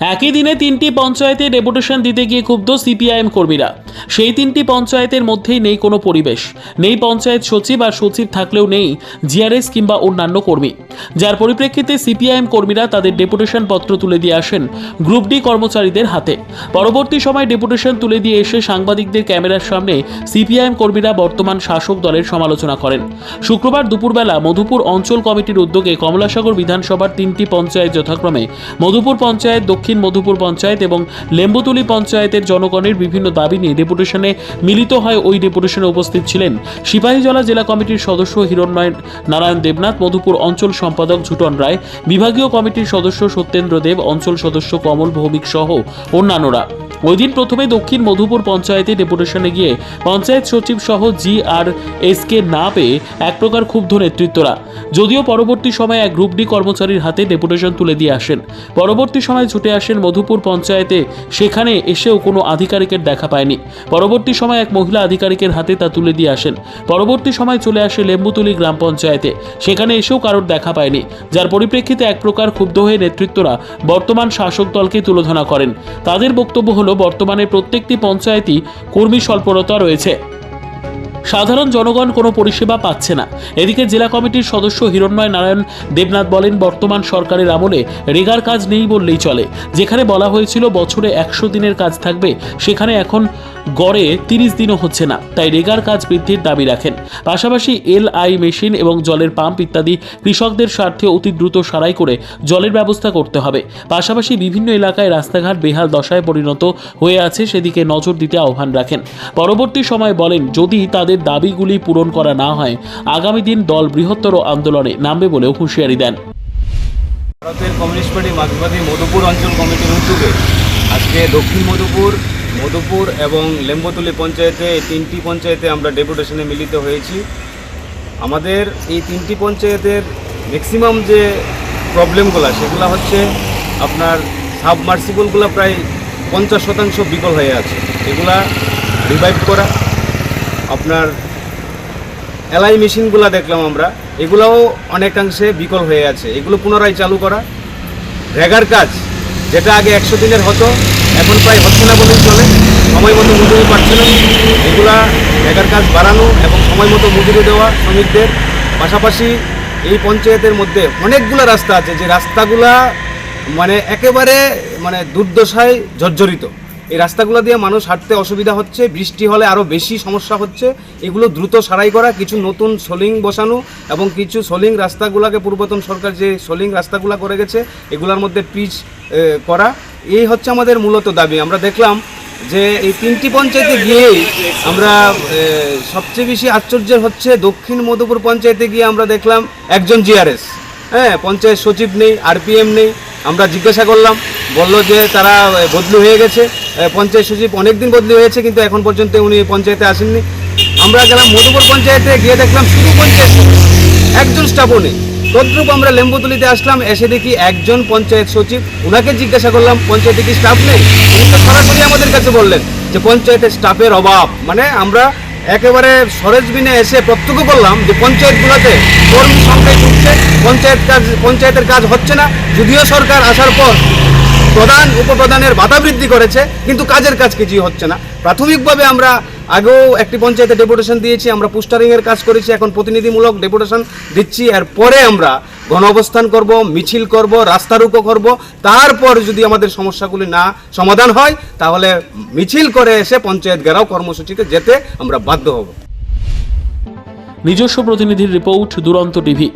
একই দিনে তিনটি পঞ্চায়েতে ডেপুটেশন দিতে গিয়ে ক্ষুব্ধ সিপিআইএম কর্মীরা। সেই তিনটি পঞ্চায়েতের মধ্যেই নেই কোনো পরিবেশ। নেই পঞ্চায়েত সচিব আর সচিব থাকলেও নেই জিআরএস কিংবা অন্যান্য কর্মী। যার পরিপ্রেক্ষিতে সিপিআইএম কর্মীরা তাদের ডেপুটেশন পত্র তুলে দিয়ে আসেন গ্রুপ ডি কর্মচারীদের হাতে। পরবর্তী সময় ডেপুটেশন তুলে দিয়ে এসে সাংবাদিকদের ক্যামেরার সামনে সিপিআইএম কর্মীরা বর্তমান শাসক দলের সমালোচনা করেন। শুক্রবার দুপুরবেলা মধুপুর অঞ্চল কমিটির উদ্যোগে কমলাসাগর বিধানসভার তিনটি পঞ্চায়েত যথাক্রমে মধুপুর পঞ্চায়েত, দক্ষিণ মধুপুর পঞ্চায়েত এবং লেম্বুতুলি পঞ্চায়েতের জনগণের বিভিন্ন দাবি নিয়ে ডেপুটেশনে মিলিত হয় ওই ডেপুটেশনে উপস্থিত ছিলেন সিপাহীজলা জেলা কমিটির সদস্য হিরণময় নারায়ণ দেবনাথ, মধুপুর অঞ্চল সম্পাদক ঝুটন রায়, বিভাগীয় কমিটির সদস্য সত্যেন্দ্র দেব, অঞ্চল সদস্য কমল ভৌমিক সহ অন্যান্যরা। ওই দিন প্রথমে দক্ষিণ মধুপুর পঞ্চায়েতে ডেপুটেশনে গিয়ে পঞ্চায়েত সচিব সহ জি আর এস কে না পেয়ে এক প্রকার ক্ষুব্ধ নেতৃত্বরা। যদিও পরবর্তী সময়ে এক গ্রুপ ডি কর্মচারীর হাতে ডেপুটেশন তুলে দিয়ে আসেন। পরবর্তী সময় ছুটে আসেন মধুপুর পঞ্চায়েতে। সেখানে এসেও কোনো আধিকারিকের দেখা পায়নি। পরবর্তী সময় এক মহিলা আধিকারিকের হাতে তা তুলে দিয়ে আসেন। পরবর্তী সময় চলে আসে লেম্বুতুলি গ্রাম পঞ্চায়েতে। সেখানে এসেও কারোর দেখা পায়নি। যার পরিপ্রেক্ষিতে এক প্রকার ক্ষুব্ধ হয়ে নেতৃত্বরা বর্তমান শাসক দলকে তুলোধনা করেন। তাদের বক্তব্য হলো, বর্তমানে প্রত্যেকটি পঞ্চায়েতই কর্মী স্বল্পতা রয়েছে। সাধারণ জনগণ কোনো পরিষেবা পাচ্ছে না। এদিকে জেলা কমিটির সদস্য হিরণময় নারায়ণ দেবনাথ বলেন, বর্তমান সরকারের আমলে রেগার কাজ নেই বললেই চলে। যেখানে বলা হয়েছিল বছরে একশো দিনের কাজ থাকবে, সেখানে এখন গড়ে তিরিশ দিনও হচ্ছে না। তাই রেগার কাজ বৃদ্ধির দাবি রাখেন। পাশাপাশি এল আই মেশিন এবং জলের পাম্প ইত্যাদি কৃষকদের স্বার্থে অতি দ্রুত সারাই করে জলের ব্যবস্থা করতে হবে। পাশাপাশি বিভিন্ন এলাকায় রাস্তাঘাট বেহাল দশায় পরিণত হয়ে আছে, সেদিকে নজর দিতে আহ্বান রাখেন। পরবর্তী সময় বলেন, যদি তাদের দাবিগুলি পূরণ করা না হয়, আগামী দিন দল বৃহত্তর আন্দোলনে নামবে বলেও হুঁশিয়ারি দেন। ভারতের কমিউনিস্ট পার্টি, মার্ক্সবাদী মধুপুর অঞ্চল কমিটির উদ্যোগে আজকে দক্ষিণ মধুপুর মধুপুর এবং লেম্বতলি পঞ্চায়েতে এই তিনটি পঞ্চায়েতে আমরা ডেপুটেশনে মিলিত হয়েছি। আমাদের এই তিনটি পঞ্চায়েতের ম্যাক্সিমাম যে প্রবলেমগুলো সেগুলো হচ্ছে আপনার সাবমার্সিবলগুলো প্রায় পঞ্চাশ শতাংশ বিকল হয়ে আছে। এগুলা রিভাইভ করা আপনার এলআই মেশিনগুলো দেখলাম আমরা, এগুলাও অনেকাংশে বিকল হয়ে আছে। এগুলো পুনরায় চালু করা। রেগার কাজ, যেটা আগে একশো দিনের হতো, এখন প্রায় হচ্ছে না বলেই চলে। সময় মতো মজুরি পাচ্ছে না। এগুলা রেগার কাজ বাড়ানো এবং সময় মতো মজুরি দেওয়া শ্রমিকদের। পাশাপাশি এই পঞ্চায়েতের মধ্যে অনেকগুলো রাস্তা আছে, যে রাস্তাগুলা মানে একেবারে মানে দুর্দশায় জর্জরিত। এই রাস্তাগুলো দিয়ে মানুষ হাঁটতে অসুবিধা হচ্ছে, বৃষ্টি হলে আরও বেশি সমস্যা হচ্ছে। এগুলো দ্রুত সারাই করা, কিছু নতুন সোলিং বসানো এবং কিছু সোলিং রাস্তাগুলোকে পূর্বতন সরকার যে সোলিং রাস্তাগুলো করে গেছে, এগুলোর মধ্যে পিচ করা। এই হচ্ছে আমাদের মূলত দাবি। আমরা দেখলাম যে এই তিনটি পঞ্চায়েতে গিয়েই আমরা সবচেয়ে বেশি আশ্চর্যের হচ্ছে দক্ষিণ মধুপুর পঞ্চায়েতে গিয়ে আমরা দেখলাম একজন জিআরএস। হ্যাঁ পঞ্চায়েত সচিব নেই, আরপিএম নেই। আমরা জিজ্ঞাসা করলাম, বলল যে তারা বদলি হয়ে গেছে। পঞ্চায়েত সচিব অনেকদিন বদলি হয়েছে, কিন্তু এখন পর্যন্ত উনি পঞ্চায়েতে আসেননি। আমরা গেলাম মধুপুর পঞ্চায়েতে, গিয়ে দেখলাম শুধু পঞ্চায়েত একজন স্টাফও নেই। তদ্রূপ আমরা লেম্বুতুলিতে আসলাম, এসে দেখি একজন পঞ্চায়েত সচিব। ওনাকে জিজ্ঞাসা করলাম, পঞ্চায়েতে কি স্টাফ নেই? উনি তো সরাসরি আমাদের কাছে বললেন যে, পঞ্চায়েতের স্টাফের অভাব। মানে আমরা একেবারে সরেজবিনে এসে প্রত্যক্ষ করলাম যে, পঞ্চায়েতগুলোতে কর্মী সংখ্যায় ঢুকছে, পঞ্চায়েত কাজ, পঞ্চায়েতের কাজ হচ্ছে না। যদিও সরকার আসার পর প্রধান উপপ্রধানের ভাতা বৃদ্ধি করেছে, কিন্তু কাজের কাজ কিছুই হচ্ছে না। প্রাথমিকভাবে আমরা আগেও একটি পঞ্চায়েতে ডেপুটেশন দিয়েছি, আমরা পোস্টারিংয়ের কাজ করেছি, এখন প্রতিনিধিমূলক ডেপুটেশন দিচ্ছি। এর পরে আমরা গণ অবস্থান করব, মিছিল করব, রাস্তা রুকো করব। তারপর যদি আমাদের সমস্যাগুলি না সমাধান হয়, তাহলে মিছিল করে এসে পঞ্চায়েত ঘেরাও কর্মসূচিতে যেতে আমরা বাধ্য হব। নিজস্ব প্রতিনিধির রিপোর্ট দুরন্ত টিভি।